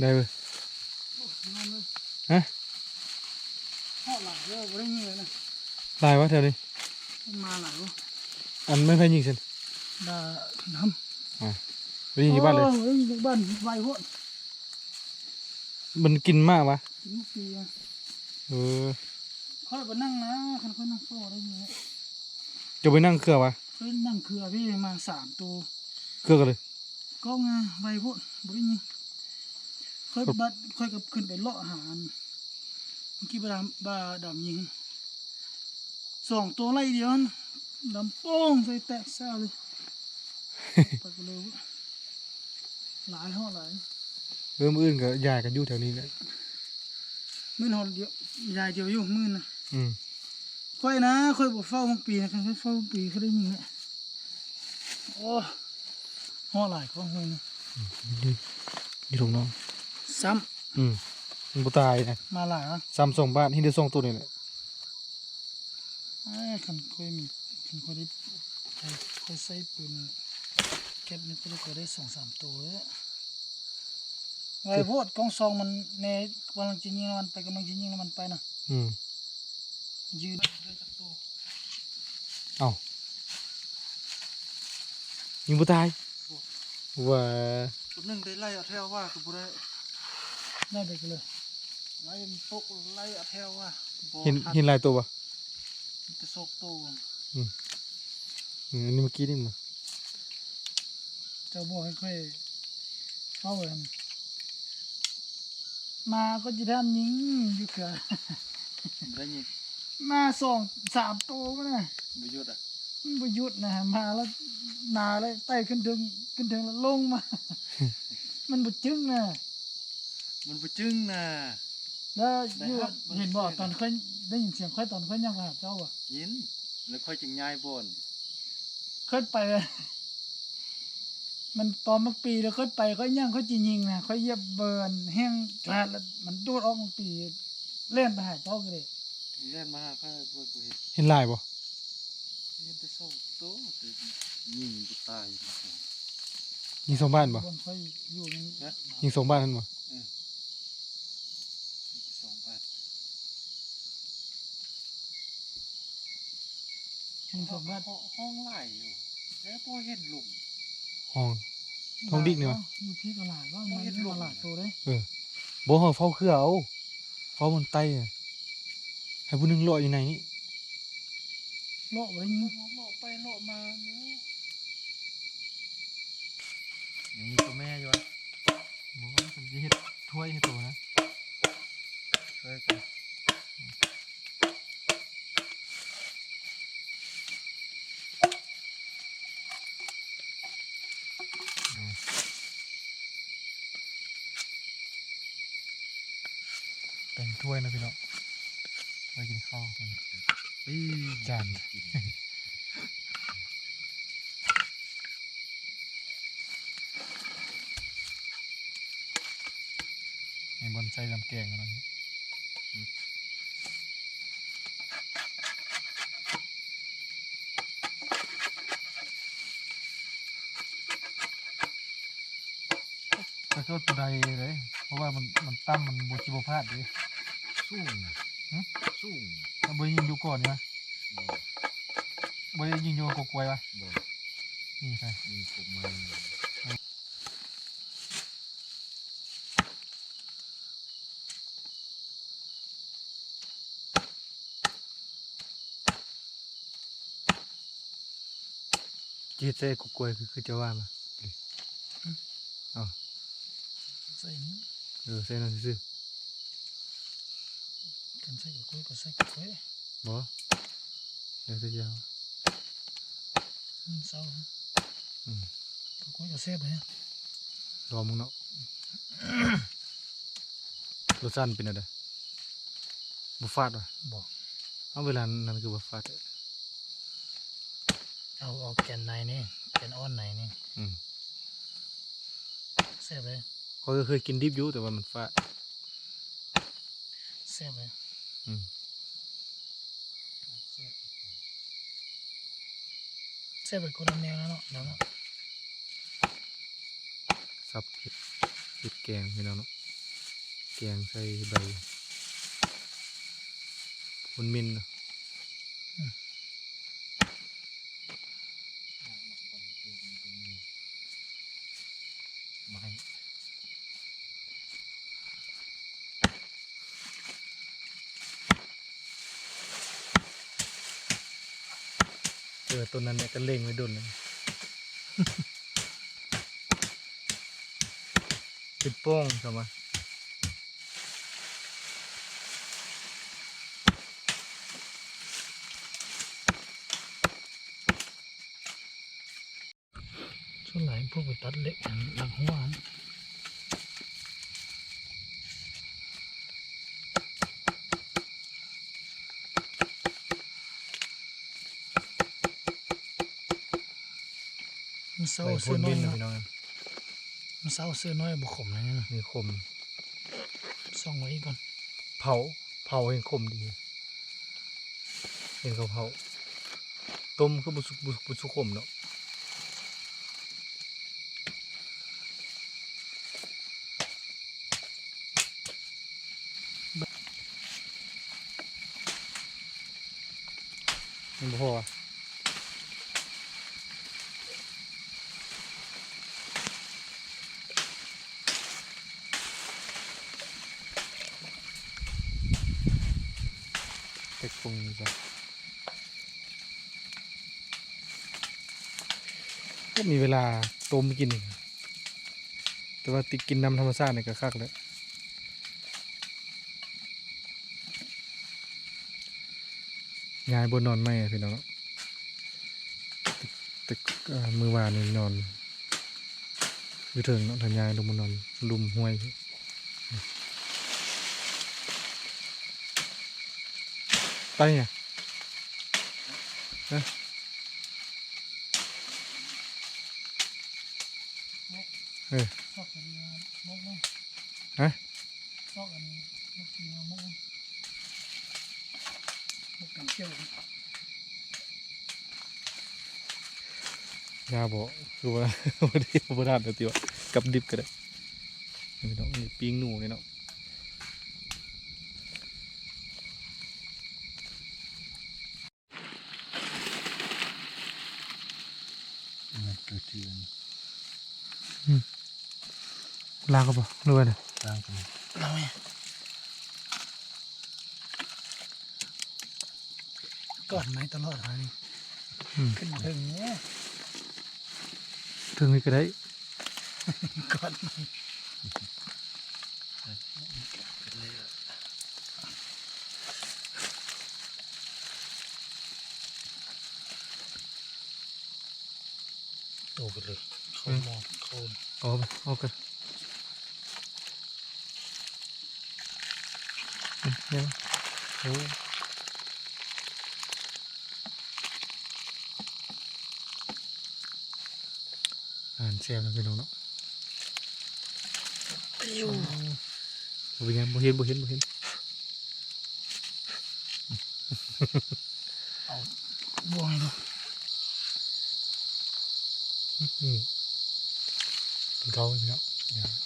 ได้เว้ยนอนเลยฮะห่อหลายเลยบ่ได้ยิงเลยนะลายวะแถวนี้มันมาหลายวะอันไม่ไพ่ยิงเส้นด่าน้ำไปยิงอยู่บ้านเลยโอ้ยยิงบ้านไวโพดมันกินมากวะกินลูกปีอะเออค่อยไปนั่งนะคันค่อยนั่งโซ่ได้ยิงเลยจะไปนั่งเครือวะค่อยนั่งเครือพี่มาสามตัวเครือกันเลยก็ไงไวโพดบ่ได้ยิง ค่อยบัดค่อยกับขึ้นไปเลาะอาหารเมื่อกี้บาดามบาดามยิงสองตัวไล่เดียวนั่นดำโป้งใส่แตกซ่าเลยไปกันเลยเว้ยหลายห่อหลายเริ่มออื่นกับยายกันอยู่แถวนี้แหละมื่นหอนเดียวยายเดียวอยู่มื่นนะอืมค่อยนะค่อยบอกเฝ้าห้องปีนะค่อยเฝ้าห้องปีเขาได้ยินแหละโอ้ห่อหลายก็ห่อนะนี่นี่ถุงน้อง ซ้อืมมันบ่ตายนะำมาหลายอะซ้ำส่งบ้านที่ได้ส่งตัวนี่แหละไอ้คันค่อยมีคันค่อยได้ใช้ค่อยใส่ปืนเก็บนี่ก็ได้ก็ได้สองสามตัวเลยไอ้พวดกองซองมันในกำลังจะยิงแล้วมันไปกำลังจะยิงแล้วมันไปนะอืมยืนเลยจักตัวเอ้ายิงบ่ตายว่า ตัวหนึ่งได้ไล่เอาแถวว่าคือบ่ได้ ได้ไปกันเลยไล่มันตกไล่เอาแถวว่าบ่เห็นทัเห็นหลายตัวปะกระโซกตัวอืมอันนี้เมื่อกี้นี่มั้งเจ้าบอกให้ค่อยเฝ้าเลยมาก็จะท่านยิงอยู่เกือบ่ได้ยินมาสองสามตัวก็นะบ่หยุดอะมันประยุทธ์นะมาแล้วนาเลยไต่ขึ้นถึงขึ้นถึงแล้วลงมา มันบุจึ้งนะ มันบ่จึงน่ะ แล้วได้อยู่ครับมัน เห็นบอกช่วยนะตอนค่อยได้ยินเสียงค่อยตอนค่อยยังหาเจ้าอะยินแล้วค่อยจึงย้ายบ่นค่อยไปเลยมันตอนมักปีแล้วค่อยไปค่อยย่างค่อยจียิงนะค่อยเหยียบเบิร์นแห้งกลาดแล้วมันดูดออกมักปีเล่นไปหาเจ้ากันเลยเล่นมาหาค่อยบ่บ่เห็นเห็นหลายบ่เห็นแต่สองตัวแต่ยิงบ่ตาย ยิงส่งบ้านบ่บนค่อยอยู่นี่นะ ยิงส่งบ้านนั่นบ่สองบาท มีสองบ้านห้องห้องไหลอยู่แล้วบ่เห็นหลุมห้องท้องดิกนี่วะอยู่ที่ตลาดว่ามันเฮ็ดตรวมลาดตัวเลยบ่ห้องเฝ้าเครือเอาเฝ้ามันไตอะให้ผู้หนึงรออยู่ในนี้โลกอะไรนี้เลาะไปเลาะมาอยู่ยังมีตัวแม่อยู่อะบ่ว่าผมสิเฮ็ดถ้วยให้ตัวนะ ช่วยกัน เป็น ถ้วยนะพี่น้องไว้กินข้าวกันปีจานให้บอนใส่ลำแกงอะไรเงี้ยก็ตัวใดเลย เพราะว่ามันมันตั้มมันบชิบพลาดเลย สูงน่ะหึสูงน่ะมันบริยิงอยู่ก่อนใช่ไหมบ่บริยิงอยู่กกวยวะบ่นี่ใช่มีพวกมันจีเต้กกวยคือคือจะว่ามาใส่นี้เออใส่นั่นซื่อ กันใส่กับกล้วยก็ใส่กับกล้วยๆบ่เดี๋ยวจะยาวอืมเศร้าฮะอืมกับกล้วยก็แซ่บเลยฮะรอมึงเนาะรสชาติเป็นอะไรบุฟาดวะบอกเอาเวลานั้นคือบุฟาดอเอาเอาแกนในนี่แกนอ้อนในนี่อืมแซ่บเลยเขาเคยกินดิบอยู่แต่ว่ามันฟาดแซ่บเลย อืมแซ่บเป็นคนละแนวแล้วเนาะแล้วเนาะซับเผ็ดเผ็ดแกงพี่น้องเนาะแกงใส่ใบมันมินเนาะไม้ ออต้นนั้นเนี่ยก็เล่งไว้ดุนเลยเป็นโป้งใช่ไหมส่วนหลายพวกไปตัดเล็กหลังหัวอันมัน เศร้าใบเสื้พ่อนน้อมิยนนะเนาะพี่น้องมันเศร้าเสื้อน้อยบุขมเลยนะมีคมส่องไว้ก่อนเผาเผาเห็นคมดี เห็นเขาเผาต้มคือบุสุบุบุสุคมเนาะมันบ่พอ ก็มีเวลาต้มกิน แต่ว่าติกินน้ำธรรมชาติเนี่ยก็คักแล้วยายบนนอนไม่พี่น้องแต่เอ่อมือวานนี่นอนอยู่ถิงนาะถ้ายายลงมานอนลุมห้วย อยู่ไปเนี่ยฮะเออซอกอันนี้มกไหมฮะซอกอันนี้มกกีมามกกกันเชี่ยวยาบอกคือว่าวันนี้บรานเตียวกับดิบก็ได้พี่น้องนี่ปิ้งหนูเลยเนาะ มันเกิดเทือน ลาก็บอกด้วยนะสร้างกันเราไงกอดไม้ตลอดหานี่อืมขึ้นถึงเนี่ยถึงนี่ก็ได้กอดไม้โตกันเลยเขามองเขาเอาไปเอากันอืมเนี่ยโอ้อ่านแซมนะพี่น้องเนาะอยู่บ่เป็นหยังบ่เห็นบ่เห็นบ่เห็นบ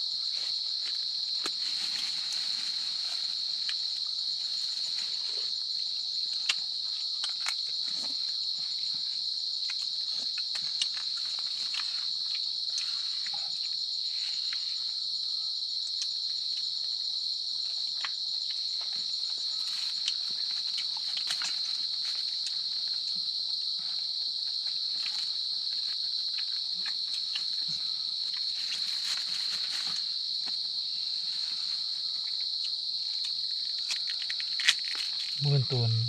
เป็นเขาพี่น้องเนี่ยเมื่อตัวนั้น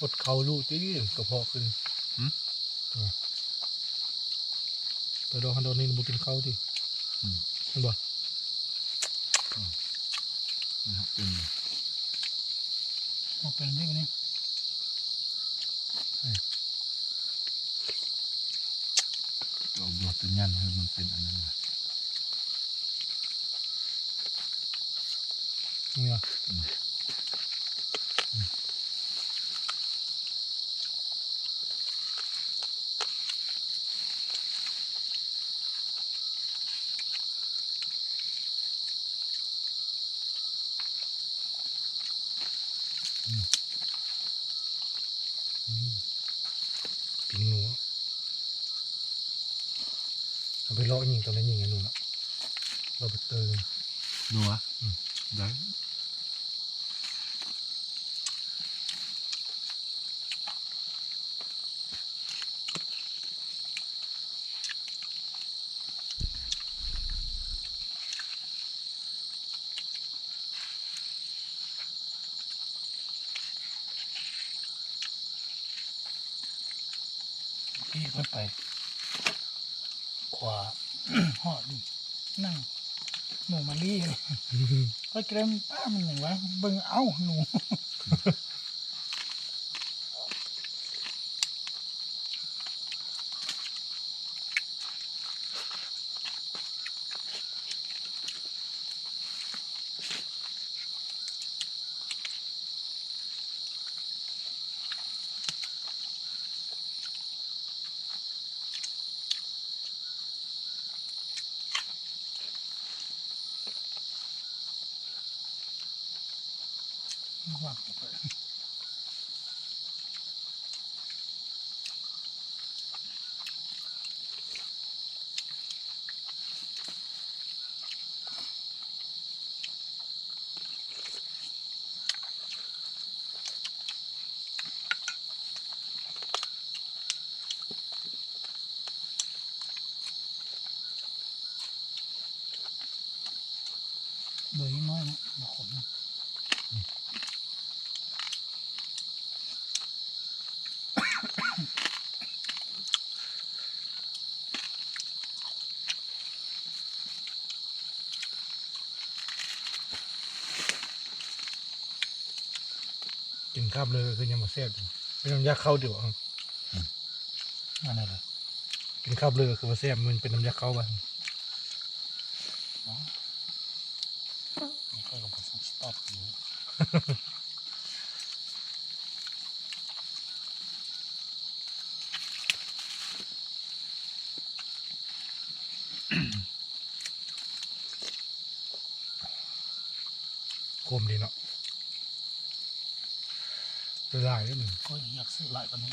อดเขาลูกตีกระเพาะขึ้นตัวตัวดอกฮันโดนี่บุกินข้าวดิเห็นบ่นะครับเป็นมองเป็นได้ไหมนี่ตัวบวชเป็นยันให้มันเป็นอันนั้นนะ เนี่ย เลาะยิงตรงนั้นยิงไงหนูเนาะเราไปเติมนัวได้พี่ค่อยไป ขวา หอดนี่นั่ง หนูมาลี่เลย ก็เกรมป้ามันอย่งวะเบิ่งเอ้าหนู Voilà. ข้าวเลยคือยังมาแซ่บอยู่ไม่ต้องยากเข้าเดี๋ยวเอาอันนั้นเลยกินข้าวเลยคือมาแซ่บมันเป็นน้ำยาเข้าบ้างนี่ก็ลงไปส่งสตาร์ทอยู่โคมดีเนาะ ซื้อหลายแล้วมึงก็อยากซื้อหลายกว่านี้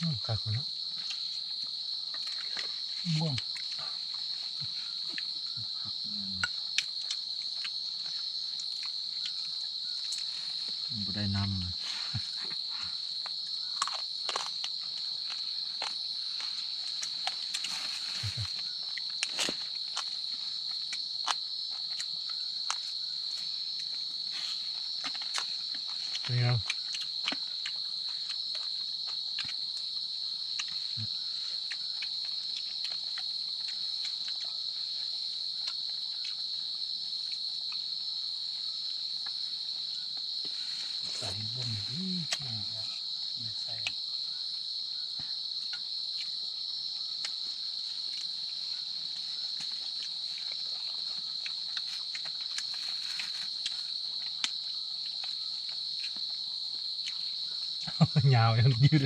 อืมกัดมันเนาะบ่วง นี่เนาะใส่บ่วงดีเนี่ยไม่ใส่ nhào em dư